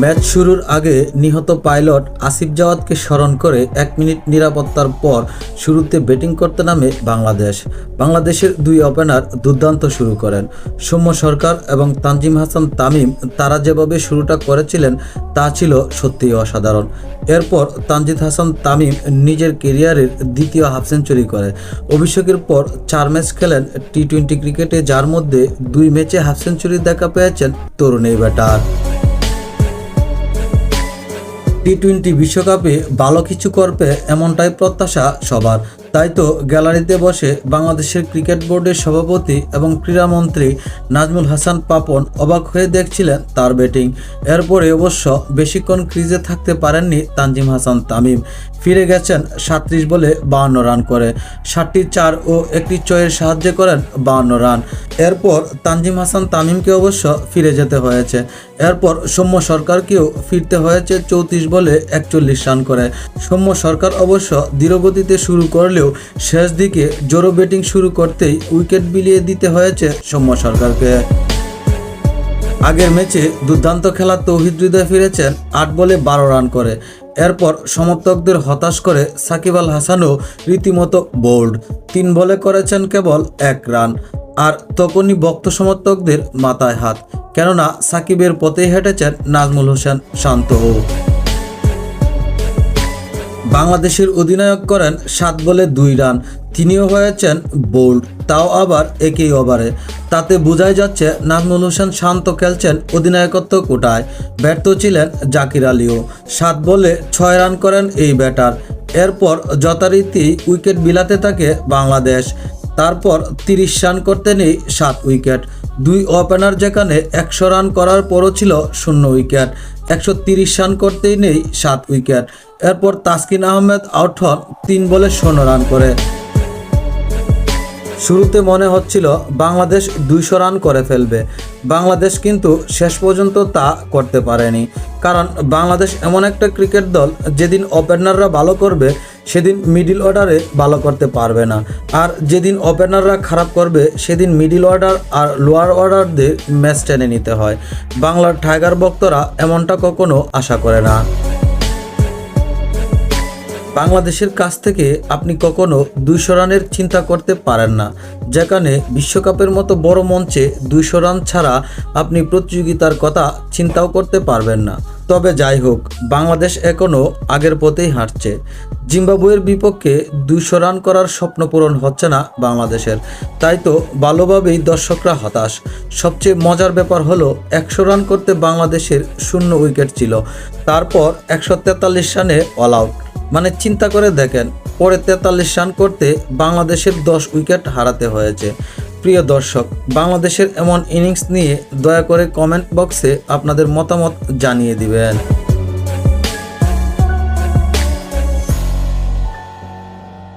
Match শুরুর আগে নিহত পাইলট আসিফ জাওয়াদকে স্মরণ করে এক মিনিট নিরাপত্তার পর শুরুতে ব্যাটিং করতে নামে বাংলাদেশ। বাংলাদেশের দুই ওপেনার দুর্দান্ত শুরু করেন। সৌম্য সরকার এবং তানজিম হাসান তামিম তারা যেভাবে শুরুটা করেছিলেন, তা ছিল সত্যিই অসাধারণ। এরপর তানজিদ হাসান তামিম নিজের কেরিয়ারের দ্বিতীয় হাফ সেঞ্চুরি করে। অভিষেকের পর চার ম্যাচ খেলেন টি টোয়েন্টি ক্রিকেটে, যার মধ্যে দুই ম্যাচে হাফ সেঞ্চুরি দেখা পেয়েছেন তরুণ এই ব্যাটার টি টোয়েন্টি বিশ্বকাপে ভালো কিছু করবে এমনটাই প্রত্যাশা সবার। তাই তো গ্যালারিতে বসে বাংলাদেশের ক্রিকেট বোর্ডের সভাপতি এবং ক্রীড়ামন্ত্রী নাজমুল হাসান পাপন অবাক হয়ে দেখছিলেন তার ব্যাটিং। এরপরে অবশ্য বেশিক্ষণ ক্রিজে থাকতে পারেননি তানজিম হাসান তামিম। ফিরে গেছেন সাত্রিশ বলে বাহান্ন রান করে। ষাটটি চার ও একটি ছয়ের সাহায্যে করেন বাহান্ন রান। এরপর তানজিম হাসান তামিমকে অবশ্য ফিরে যেতে হয়েছে। এরপর সৌম্য সরকারকেও ফিরতে হয়েছে চৌত্রিশ বলে একচল্লিশ রান করে। সৌম্য সরকার অবশ্য ধীরগতিতে শুরু করলেও শেষ দিকে জোরো ব্যাটিং শুরু করতেই উইকেট বিলিয়ে দিতে হয়েছে সৌম্য সরকারকে। আগের ম্যাচে দুর্দান্ত খেলা তৌহিদ হৃদয় ফিরেছেন আট বলে বারো রান করে। এরপর সমর্থকদের হতাশ করে সাকিব আল হাসানও রীতিমতো বোল্ড। তিন বলে করেছেন কেবল এক রান। আর তখনই ভক্ত সমর্থকদের মাথায় হাত, কেননা সাকিবের পথেই হেঁটেছেন নাজমুল হোসেন শান্তও বাংলাদেশের অধিনায়ক করেন সাত বলে দুই রান, তিনিও হয়েছেন বোল্ড, তাও আবার একই ওভারে। তাতে বোঝাই যাচ্ছে নাজমুল হোসেন শান্ত খেলছেন অধিনায়কত্ব কোটায়, ব্যর্থ ছিলেন জাকির আলীও। সাত বলে ছয় রান করেন এই ব্যাটার, এরপর যথারীতি উইকেট বিলাতে থাকে বাংলাদেশ। তারপর তিরিশ রান করতে নেই সাত উইকেট। দুই ওপেনার যেখানে একশো রান করার পরও ছিল শূন্য উইকেট। একশো তিরিশ রান করতেই নেই সাত উইকেট। এরপর তাসকিন আহমেদ আউট হন তিন বলে শূন্য রান করে। শুরুতে মনে হচ্ছিল বাংলাদেশ দুইশো রান করে ফেলবে। বাংলাদেশ কিন্তু শেষ পর্যন্ত তা করতে পারেনি। কারণ বাংলাদেশ এমন একটা ক্রিকেট দল যেদিন ওপেনাররা ভালো করবে সেদিন মিডিল অর্ডারে ভালো করতে পারবে না। আর যেদিন ওপেনাররা খারাপ করবে, সেদিন মিডিল অর্ডার আর লোয়ার অর্ডারদের ম্যাচ টেনে নিতে হয়। বাংলার টাইগার ভক্তরা এমনটা কখনো আশা করে না। বাংলাদেশের কাছ থেকে আপনি কখনো দুইশো রানের চিন্তা করতে পারেন না, যেখানে বিশ্বকাপের মতো বড় মঞ্চে দুইশো রান ছাড়া আপনি প্রতিযোগিতার কথা চিন্তাও করতে পারবেন না। তবে যাই হোক, বাংলাদেশ এখনও আগের পথেই হাঁটছে। জিম্বাবুয়ের বিপক্ষে দুইশো রান করার স্বপ্ন পূরণ হচ্ছে না বাংলাদেশের। তাই তো ভালোভাবেই দর্শকরা হতাশ। সবচেয়ে মজার ব্যাপার হলো, একশো রান করতে বাংলাদেশের শূন্য উইকেট ছিল। তারপর একশো তেতাল্লিশ রানে অল আউট। মানে চিন্তা করে দেখেন, পরে তেতাল্লিশ রান করতে বাংলাদেশের দশ উইকেট হারাতে হয়েছে। প্রিয় দর্শক, বাংলাদেশের এমন ইনিংস নিয়ে দয়া করে কমেন্ট বক্সে আপনাদের মতামত জানিয়ে দিবেন।